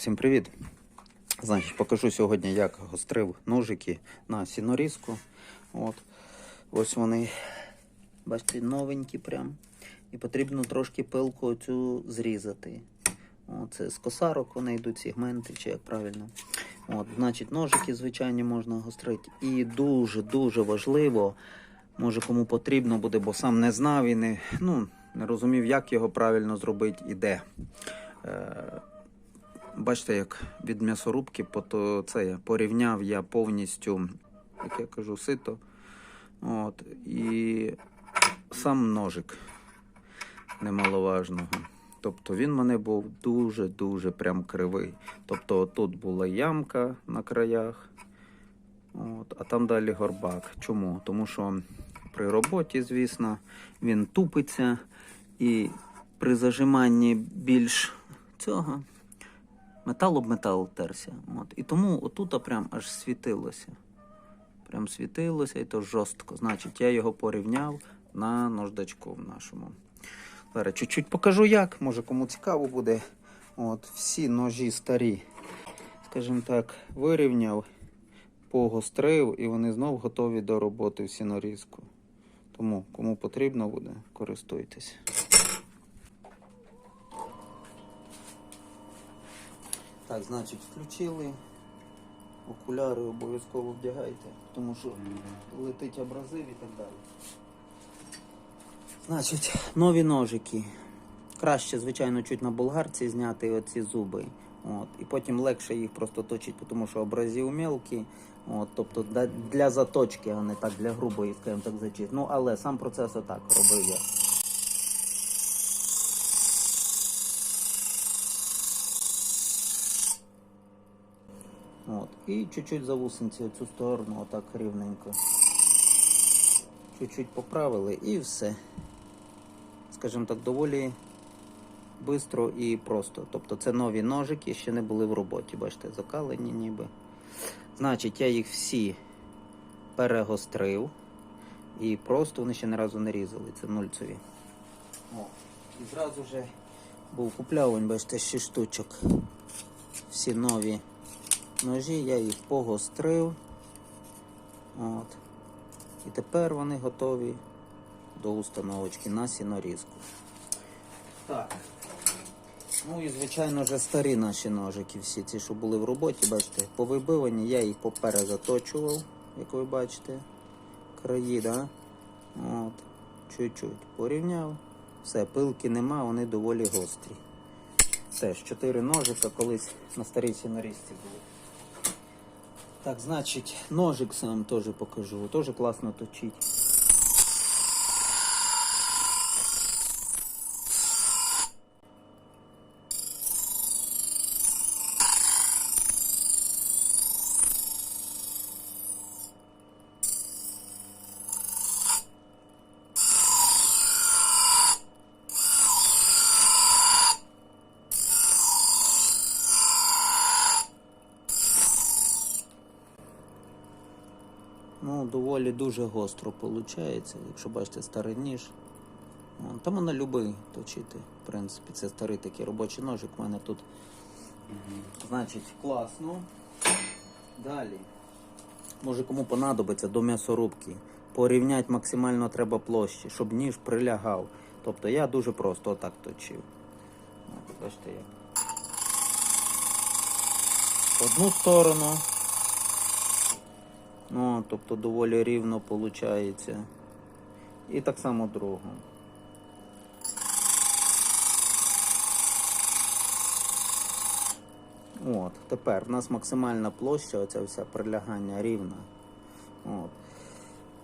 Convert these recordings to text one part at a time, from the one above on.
Так, всім привіт. Значить, покажу сьогодні, як гострив ножики на сінорізку. От. Ось вони, бачите, новенькі прям. І потрібно трошки пилку цю зрізати. Це з косарок вони йдуть, сегменти, чи як правильно. От, значить, ножики, звичайні, можна гострити. І дуже-дуже важливо, може кому потрібно буде, бо сам не знав і не, ну, не розумів, як його правильно зробити і де. Е, Бачите, як від м'ясорубки пото, це я порівняв я повністю, як я кажу, сито. От, і сам ножик немаловажного. Тобто він мене був дуже-дуже прям кривий. Тобто тут була ямка на краях, от, а там далі горбак. Чому? Тому що при роботі, звісно, він тупиться і при зажиманні більш цього метал об метал терся. От. І тому отут прям аж світилося. Прям світилося і то жорстко. Значить, я його порівняв на нождачку в нашому. Зараз чуть-чуть покажу як, може кому цікаво буде. От, всі ножі старі, скажімо так, вирівняв, погострив і вони знов готові до роботи в сінорізку. Тому, кому потрібно буде, користуйтесь. Так, значить, включили. Окуляри обов'язково вдягайте, тому що летить абразив і так далі. Значить, нові ножики. Краще, звичайно, чуть на болгарці зняти оці зуби. От. І потім легше їх просто точити, тому що абразив мелкий. От, тобто для- заточки, а не так для грубої, скажімо так, зачистки. Ну, але сам процес отак робив я. От. І чуть-чуть за вусенці цю сторону, отак рівненько. Чуть-чуть поправили і все. Скажімо так, доволі швидко і просто. Тобто це нові ножики, ще не були в роботі. Бачите, закалені ніби. Значить, я їх всі перегострив. І просто вони ще ні разу не різали. Це нульцеві. О. І зразу же був купляв, бачите, 6 штучок. Всі нові ножі, я їх погострив. От. І тепер вони готові до установочки на сінорізку. Так. Ну і звичайно вже старі наші ножики, всі ці, що були в роботі, бачите, повибивані, я їх поперезаточував, як ви бачите. Краї, да? От. Чуть-чуть порівняв. Все, пилки нема, вони доволі гострі. Теж чотири ножика колись на старій сінорізці були. Так, значить, ножик сам теж покажу. Теж класно точить. Доволі дуже гостро виходить, якщо бачите старий ніж. Там вона любий точити, в принципі, це старий такий робочий ножик у мене тут. Значить, класно. Далі. Може кому понадобиться до м'ясорубки. Порівняти максимально треба площі, щоб ніж прилягав. Тобто я дуже просто отак точив. Бачите як. Одну сторону. Ну, тобто доволі рівно виходить. І так само другу. От, тепер у нас максимальна площа, оця вся прилягання рівна. От.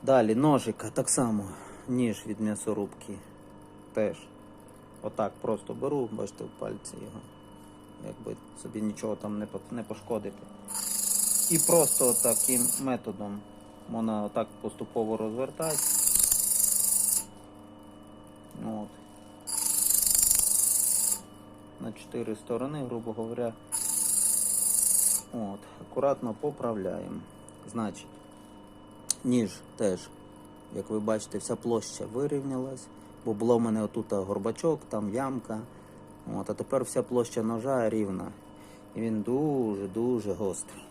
Далі ножика так само, ніж від м'ясорубки. Теж. Отак просто беру, бачите, в пальці його. Якби собі нічого там не, пошкодити. І просто таким методом можна отак поступово розвертати. От. На чотири сторони, грубо говоря. От. Акуратно поправляємо. Значить, ніж теж, як ви бачите, вся площа вирівнялась, бо було в мене отут горбачок, там ямка. От, а тепер вся площа ножа рівна. І він дуже-дуже гострий.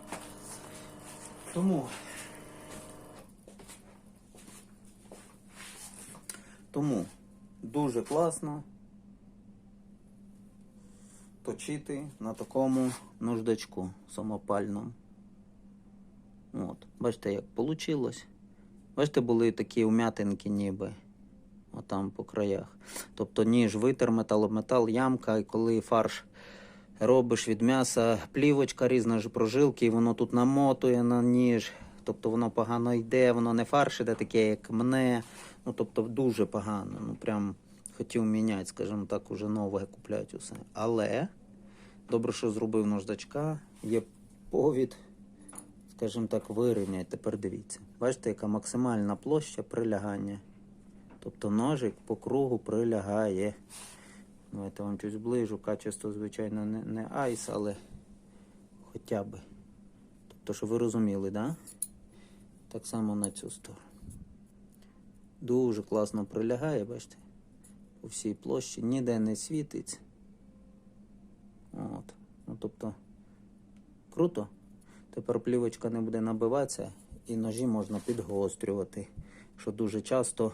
Тому. Тому дуже класно точити на такому наждачку самопальному. От. Бачите, як вийшло. Бачите, були такі ум'ятинки ніби. Отам по краях. Тобто ніж витер металометал, ямка, і коли фарш робиш від м'яса, плівочка різна ж прожилки, і воно тут намотує на ніж. Тобто воно погано йде, воно не фарш іде таке, як мене. Ну тобто дуже погано. Ну прям хотів міняти, скажімо так, уже нове куплять усе. Але добре, що зробив наждачка, є повід, скажімо так, вирівняти. Тепер дивіться. Бачите, яка максимальна площа прилягання. Тобто ножик по кругу прилягає. Давайте вам щось зближу. Качество, звичайно, не, не айс, але хоча б. Тобто, що ви розуміли, да? Так само на цю сторону. Дуже класно прилягає, бачите? По всій площі, ніде не світить. От. Ну, тобто, круто. Тепер плівочка не буде набиватися і ножі можна підгострювати. Що дуже часто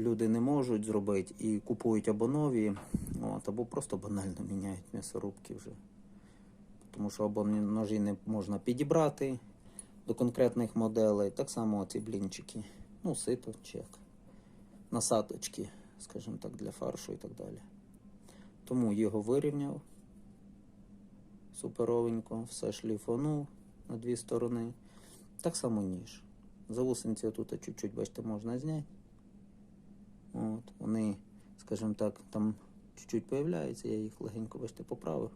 люди не можуть зробити і купують або нові, от, або просто банально міняють м'ясорубки вже. Тому що або ножі не можна підібрати до конкретних моделей. Так само ці блінчики. Ну, сито чи. Насадочки, скажімо так, для фаршу і так далі. Тому його вирівняв суперовенько, все шліфанув на дві сторони. Так само ніж. Завусенці тут чуть-чуть, бачите, можна зняти. От, вони, скажімо так, там чуть-чуть появляються, я їх легенько, бачите, поправив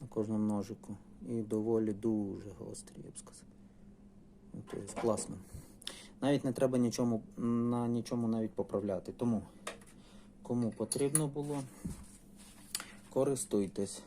на кожному ножику. І доволі дуже гострі, я б сказав. Тобто класно. Навіть не треба нічому, на нічому навіть поправляти. Тому, кому потрібно було, користуйтесь.